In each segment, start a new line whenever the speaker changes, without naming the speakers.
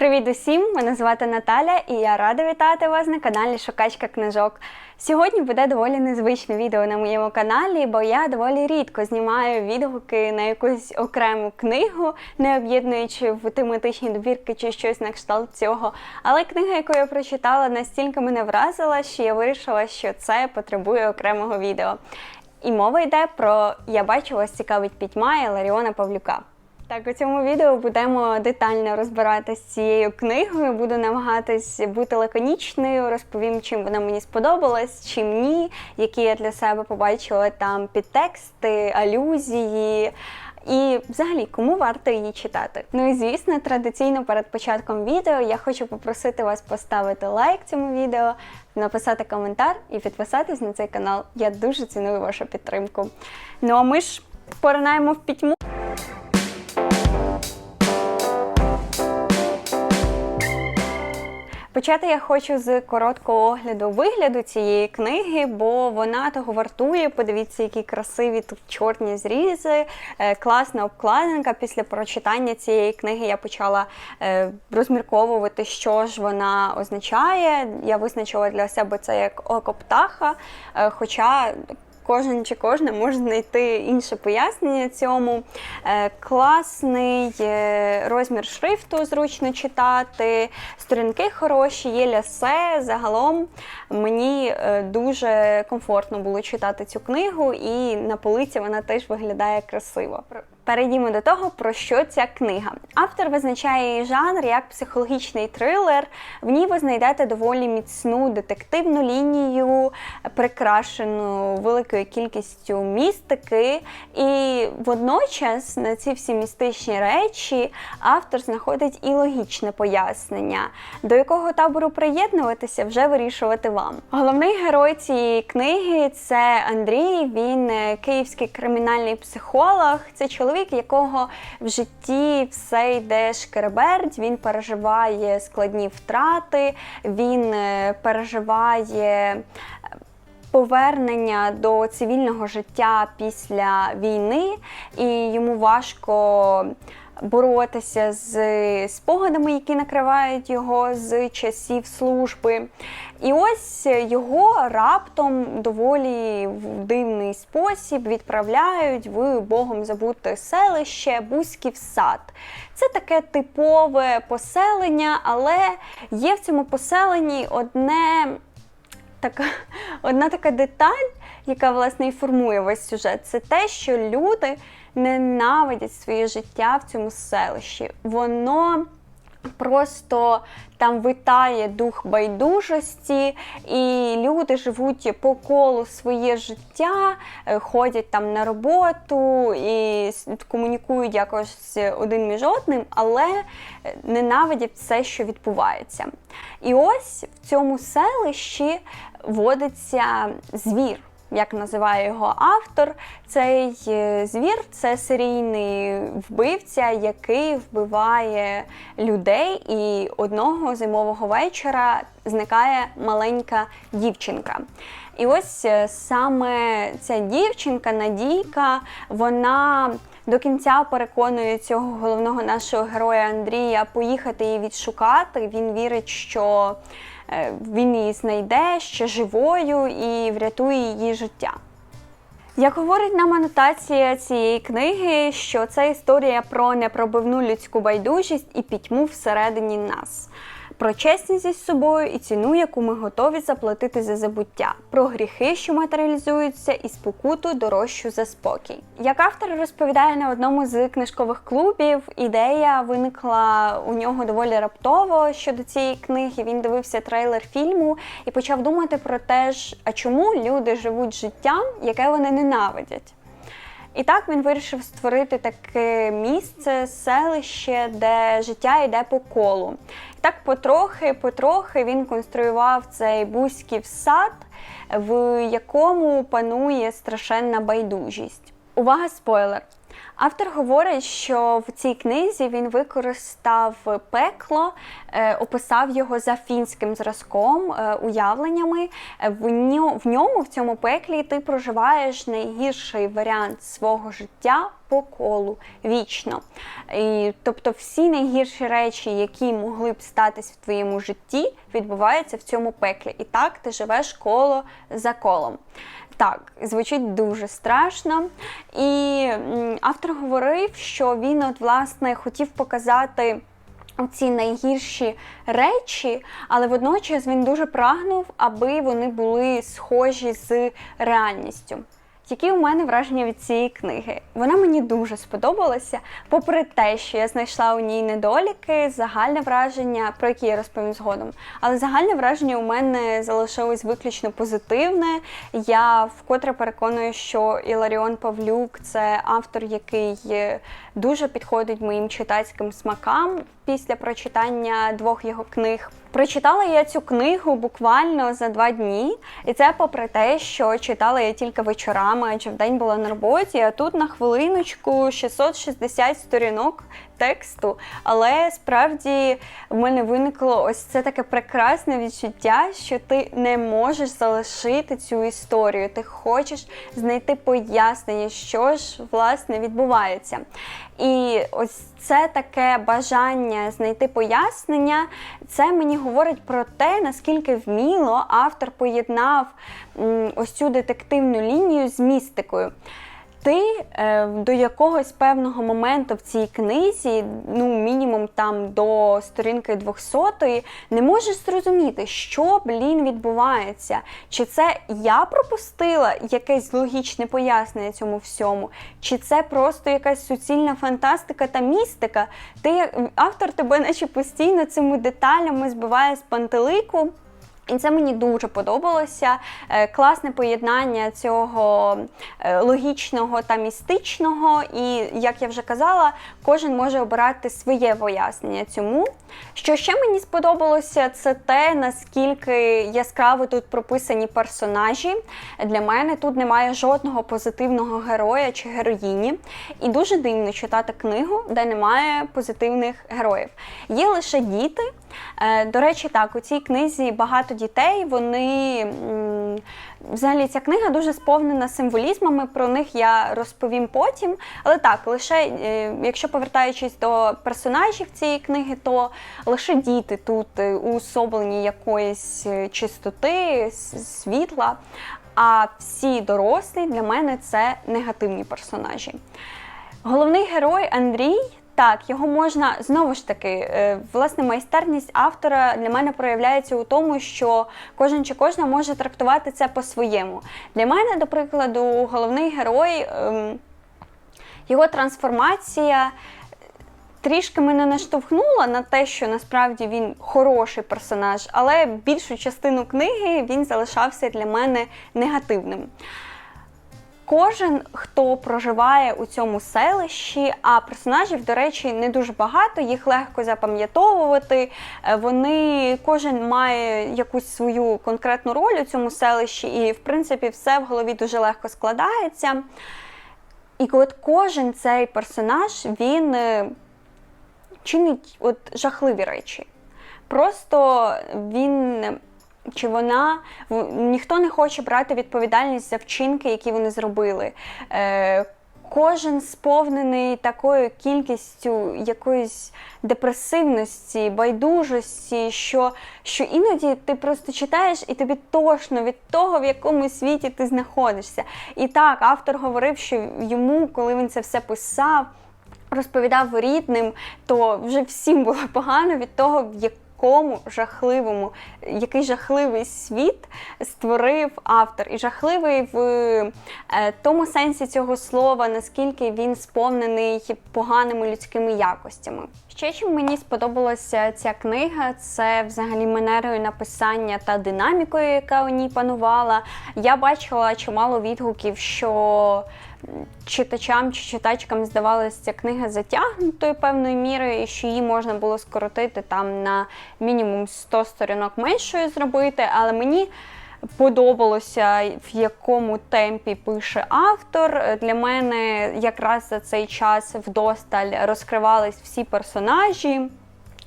Привіт усім! Мене звати Наталя і я рада вітати вас на каналі Шукачка книжок. Сьогодні буде доволі незвичне відео на моєму каналі, бо я доволі рідко знімаю відгуки на якусь окрему книгу, не об'єднуючи в тематичні добірки чи щось на кшталт цього. Але книга, яку я прочитала, настільки мене вразила, що я вирішила, що це потребує окремого відео. І мова йде про Я бачу вас цікавить пітьма Ларіона Павлюка. Так, у цьому відео будемо детально розбиратися з цією книгою. Буду намагатись бути лаконічною, розповім, чим вона мені сподобалась, чим ні, які я для себе побачила там підтексти, алюзії. І взагалі, кому варто її читати? Ну і звісно, традиційно перед початком відео я хочу попросити вас поставити лайк цьому відео, написати коментар і підписатись на цей канал. Я дуже ціную вашу підтримку. Ну а ми ж поринаємо в пітьму. Почати я хочу з короткого огляду вигляду цієї книги, бо вона того вартує. Подивіться, які красиві тут чорні зрізи, е, класна обкладинка. Після прочитання цієї книги я почала е, розмірковувати, що ж вона означає. Я визначила для себе це як око птаха, е, хоча кожен чи кожна може знайти інше пояснення цьому. Е, класний е, розмір шрифту, зручно читати, сторінки хороші, є лясе. Загалом мені е, дуже комфортно було читати цю книгу, і на полиці вона теж виглядає красиво. Перейдімо до того, про що ця книга. Автор визначає її жанр як психологічний трилер. В ній ви знайдете доволі міцну детективну лінію, прикрашену великою кількістю містики. І водночас на ці всі містичні речі автор знаходить і логічне пояснення, до якого табору приєднуватися вже вирішувати вам. Головний герой цієї книги це Андрій. Він київський кримінальний психолог. Це чоловік чоловік, якого в житті все йде шкереберть, він переживає складні втрати, він е, переживає. Е, повернення до цивільного життя після війни, і йому важко боротися з спогадами, які накривають його з часів служби. І ось його раптом доволі в дивний спосіб відправляють в Богом забуте селище Бузьків сад. Це таке типове поселення, але є в цьому поселенні одне. Така одна така деталь, яка власне і формує весь сюжет, це те, що люди ненавидять своє життя в цьому селищі. Воно просто там витає дух байдужості, і люди живуть по колу своє життя, е, ходять там на роботу і комунікують якось один між одним, але ненавидять все, що відбувається. І ось в цьому селищі водиться звір як називає його автор, цей е, звір це серійний вбивця, який вбиває людей. І одного зимового вечора зникає маленька дівчинка. І ось е, саме ця дівчинка, Надійка, вона до кінця переконує цього головного нашого героя Андрія поїхати її відшукати. Він вірить, що Е, він її знайде ще живою і врятує її життя. Як говорить нам анотація цієї книги, що це історія про непробивну людську байдужість і пітьму всередині нас про чесність із собою і ціну, яку ми готові заплатити за забуття, про гріхи, що матеріалізуються, і спокуту дорожчу за спокій. Як автор розповідає на одному з книжкових клубів, ідея виникла у нього доволі раптово щодо цієї книги. Він дивився трейлер фільму і почав думати про те, ж, а чому люди живуть життям, яке вони ненавидять. І так він вирішив створити таке місце, селище, де життя йде по колу. Так потрохи-потрохи він конструював цей бузьків сад, в якому панує страшенна байдужість. Увага, спойлер! Автор говорить, що в цій книзі він використав пекло, е, описав його за фінським зразком, е, уявленнями. Е, В ньому, в цьому пеклі, ти проживаєш найгірший варіант свого життя по колу вічно. І, тобто, всі найгірші речі, які могли б статись в твоєму житті, відбуваються в цьому пеклі. І так ти живеш коло за колом. Так, звучить дуже страшно. І автор говорив, що він, от, власне, хотів показати. Ці найгірші речі, але водночас він дуже прагнув, аби вони були схожі з реальністю. Які у мене враження від цієї книги? Вона мені дуже сподобалася, попри те, що я знайшла у ній недоліки, загальне враження, про які я розповім згодом. Але загальне враження у мене залишилось виключно позитивне. Я вкотре переконую, що Іларіон Павлюк це автор, який дуже підходить моїм читацьким смакам після прочитання двох його книг. Прочитала я цю книгу буквально за два дні, і це попри те, що читала я тільки вечорами, адже вдень була на роботі, а тут на хвилиночку 660 сторінок тексту. Але справді в мене виникло ось це таке прекрасне відчуття, що ти не можеш залишити цю історію. Ти хочеш знайти пояснення, що ж власне відбувається. І ось це таке бажання знайти пояснення, це мені говорить про те, наскільки вміло автор поєднав ось цю детективну лінію з містикою. Ти е, до якогось певного моменту в цій книзі, ну мінімум там до сторінки 200, не можеш зрозуміти, що блін відбувається. Чи це я пропустила якесь логічне пояснення цьому всьому, чи це просто якась суцільна фантастика та містика. Ти автор тебе, наче постійно цими деталями збиває з пантелику. І це мені дуже подобалося. Е, Класне поєднання цього е, логічного та містичного. І, як я вже казала, кожен може обирати своє пояснення цьому. Що ще мені сподобалося, це те, наскільки яскраво тут прописані персонажі. Для мене тут немає жодного позитивного героя чи героїні. І дуже дивно читати книгу, де немає позитивних героїв. Є лише діти. Е, До речі, так, у цій книзі багато дітей. Вони взагалі ця книга дуже сповнена символізмами. Про них я розповім потім. Але так, лише е, якщо повертаючись до персонажів цієї книги, то лише діти тут е, уособлені якоїсь е, чистоти, світла. А всі дорослі для мене це негативні персонажі. Головний герой Андрій. Так, його можна знову ж таки, е, власне, майстерність автора для мене проявляється у тому, що кожен чи кожна може трактувати це по-своєму. Для мене, до прикладу, головний герой, ем, його трансформація трішки мене наштовхнула на те, що насправді він хороший персонаж, але більшу частину книги він залишався для мене негативним. Кожен, хто проживає у цьому селищі, а персонажів, до речі, не дуже багато, їх легко запам'ятовувати. Е, Вони кожен має якусь свою конкретну роль у цьому селищі, і в принципі все в голові дуже легко складається. І от кожен цей персонаж він е, чинить от жахливі речі. Просто він чи вона ніхто не хоче брати відповідальність за вчинки, які вони зробили. Е, Кожен сповнений такою кількістю якоїсь депресивності, байдужості, що, що іноді ти просто читаєш і тобі тошно від того, в якому світі ти знаходишся. І так, автор говорив, що йому, коли він це все писав, розповідав рідним, то вже всім було погано від того, в якому жахливому, який жахливий світ створив автор. І жахливий в е, тому сенсі цього слова, наскільки він сповнений поганими людськими якостями. Ще чим мені сподобалася ця книга, це взагалі манерою написання та динамікою, яка у ній панувала. Я бачила чимало відгуків, що читачам чи читачкам здавалася ця книга затягнутою певною мірою, і що її можна було скоротити там на мінімум 100 сторінок меншою зробити. Але мені подобалося, в якому темпі пише автор. Для мене якраз за цей час вдосталь розкривались всі персонажі.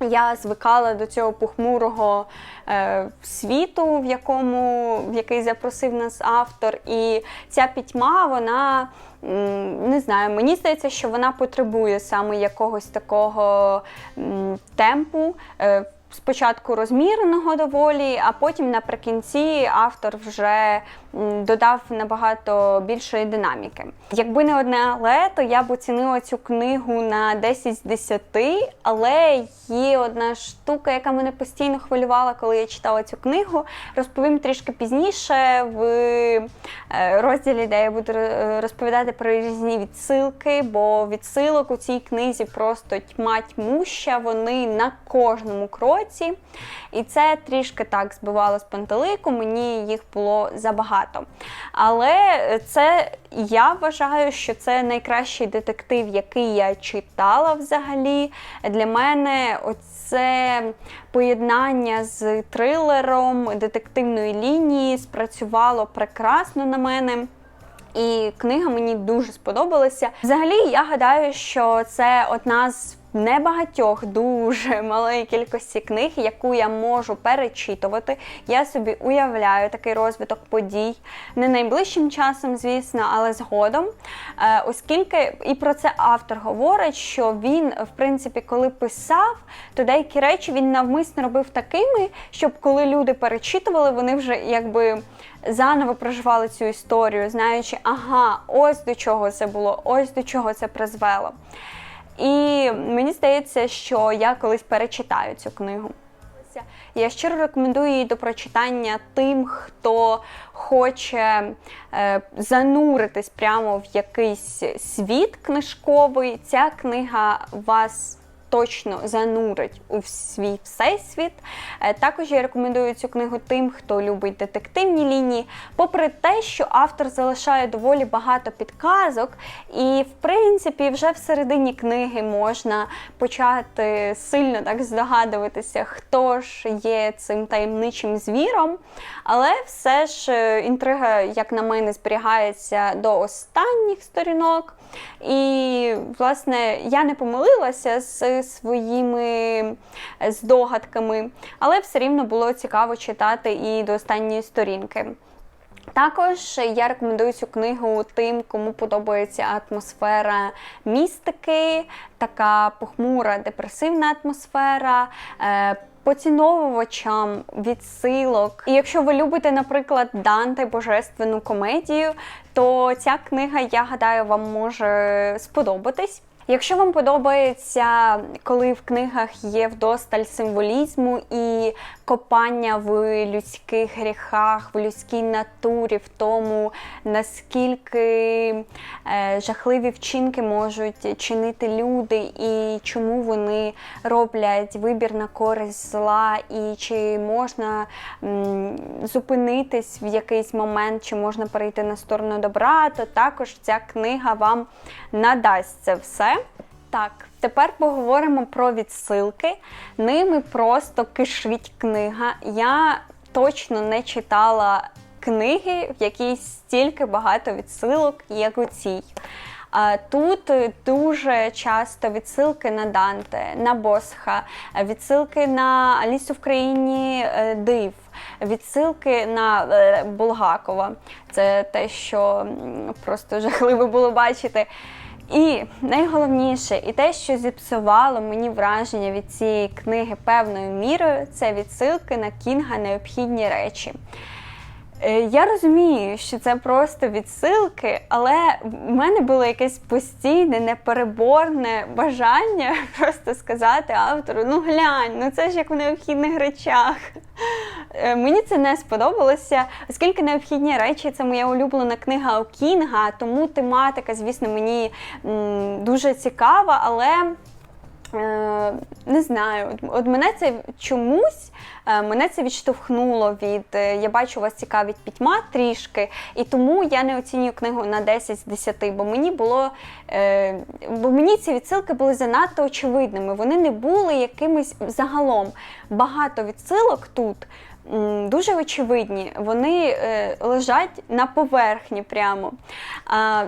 Я звикала до цього похмурого е, світу, в якому в який запросив нас автор. І ця пітьма, вона не знаю, мені здається, що вона потребує саме якогось такого темпу. Е, Спочатку розміреного доволі, а потім наприкінці автор вже додав набагато більшої динаміки. Якби не одне але, то я б оцінила цю книгу на 10 з 10, але є одна штука, яка мене постійно хвилювала, коли я читала цю книгу. Розповім трішки пізніше в е, розділі, де я буду е, розповідати про різні відсилки, бо відсилок у цій книзі просто тьма тьмуща, вони на кожному кроці. І це трішки так збивало з пантелику, мені їх було забагато. Але це я вважаю, що це найкращий детектив, який я читала взагалі. Для мене оце поєднання з трилером детективної лінії спрацювало прекрасно на мене. І книга мені дуже сподобалася. Взагалі, я гадаю, що це одна з небагатьох дуже малої кількості книг, яку я можу перечитувати. Я собі уявляю такий розвиток подій не найближчим часом, звісно, але згодом. Е, Оскільки і про це автор говорить, що він, в принципі, коли писав, то деякі речі він навмисно робив такими, щоб коли люди перечитували, вони вже якби. Заново проживали цю історію, знаючи, ага, ось до чого це було, ось до чого це призвело. І мені здається, що я колись перечитаю цю книгу. Я щиро рекомендую її до прочитання тим, хто хоче е, зануритись прямо в якийсь світ книжковий. Ця книга вас точно занурить у свій всесвіт. Е, Також я рекомендую цю книгу тим, хто любить детективні лінії, попри те, що автор залишає доволі багато підказок, і, в принципі, вже в середині книги можна почати сильно так здогадуватися, хто ж є цим таємничим звіром. Але все ж е, інтрига, як на мене, зберігається до останніх сторінок. І, власне, я не помилилася з своїми здогадками, але все рівно було цікаво читати і до останньої сторінки. Також я рекомендую цю книгу тим, кому подобається атмосфера містики, така похмура, депресивна атмосфера. е, Поціновувачам відсилок. І якщо ви любите, наприклад, Данте Божественну комедію, то ця книга, я гадаю, вам може сподобатись. Якщо вам подобається, коли в книгах є вдосталь символізму і копання в людських гріхах, в людській натурі, в тому, наскільки е, жахливі вчинки можуть чинити люди, і чому вони роблять вибір на користь зла, і чи можна зупинитись в якийсь момент, чи можна перейти на сторону добра, то також ця книга вам надасть це все. Так, тепер поговоримо про відсилки. Ними просто кишить книга. Я точно не читала книги, в якій стільки багато відсилок, як у цій. Тут дуже часто відсилки на Данте, на Босха, відсилки на Алісу в країні е, див, відсилки на е, Булгакова. Це те, що просто жахливо було бачити. І найголовніше, і те, що зіпсувало мені враження від цієї книги певною мірою, це відсилки на Кінга необхідні речі. Е, Я розумію, що це просто відсилки, але в мене було якесь постійне, непереборне бажання просто сказати автору: ну глянь, ну це ж як в необхідних речах. Е, Мені це не сподобалося, оскільки необхідні речі це моя улюблена книга у Кінга, тому тематика, звісно, мені дуже цікава, але. Е, Не знаю, от- мене це чомусь е, мене це відштовхнуло від е, я бачу, вас цікавить пітьма трішки, і тому я не оцінюю книгу на 10 з 10, бо мені було бо мені ці відсилки були занадто очевидними. Вони не були якимись загалом багато відсилок тут. Дуже очевидні. Вони е, лежать на поверхні прямо.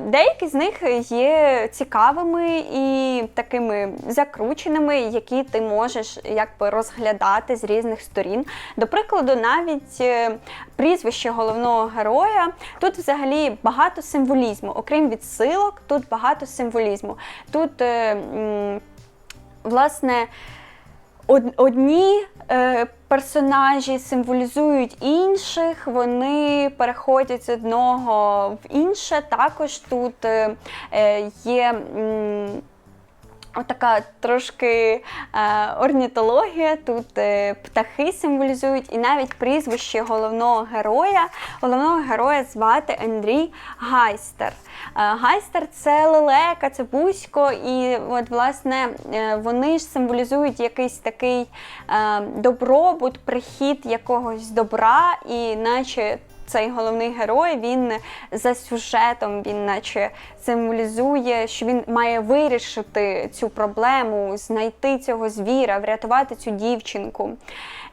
Деякі з них є цікавими і такими закрученими, які ти можеш якби розглядати з різних сторін. До прикладу, навіть е, прізвище головного героя. Тут взагалі багато символізму. Окрім відсилок, тут багато символізму. Тут, е, власне, одні е, персонажі символізують інших, вони переходять з одного в інше. Також тут е, е, є. Отака трошки е, орнітологія, тут е, птахи символізують, і навіть прізвище головного героя. Головного героя звати Андрій Гайстер. Е, Гайстер це лелека, це бузько, і от, власне, е, вони ж символізують якийсь такий е, добробут, прихід якогось добра, і наче цей головний герой він за сюжетом, він наче символізує, що він має вирішити цю проблему, знайти цього звіра, врятувати цю дівчинку.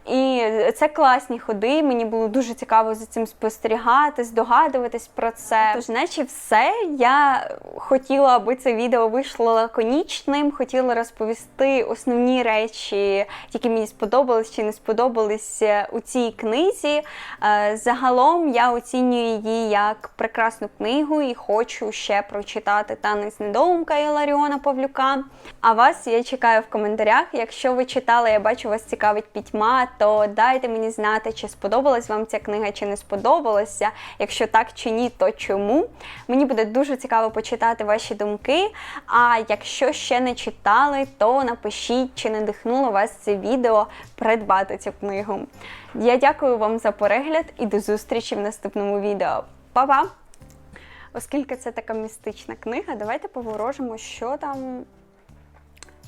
І це класні ходи. Мені було дуже цікаво за цим спостерігати, здогадуватись про це. Тож, наче все, я хотіла, аби це відео вийшло лаконічним, хотіла розповісти основні речі, які мені сподобались чи не сподобались е, у цій книзі. Е, Загалом я оцінюю її як прекрасну книгу і хочу ще прочитати танець недоумка Іларіона Павлюка. А вас я чекаю в коментарях. Якщо ви читали, я бачу, вас цікавить пітьма, то дайте мені знати, чи сподобалась вам ця книга, чи не сподобалася. Якщо так чи ні, то чому. Мені буде дуже цікаво почитати ваші думки. А якщо ще не читали, то напишіть, чи надихнуло вас це відео придбати цю книгу. Я дякую вам за перегляд і до зустрічі в наступному відео. Па-па! Оскільки це така містична книга, давайте поворожимо, що там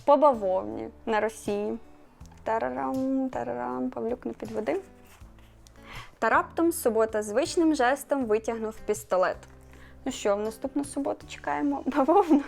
по бавовні на Росії. Тарарам, тарарам, Павлюк не підводив. Та раптом субота звичним жестом витягнув пістолет. Ну що, в наступну суботу чекаємо бавовну.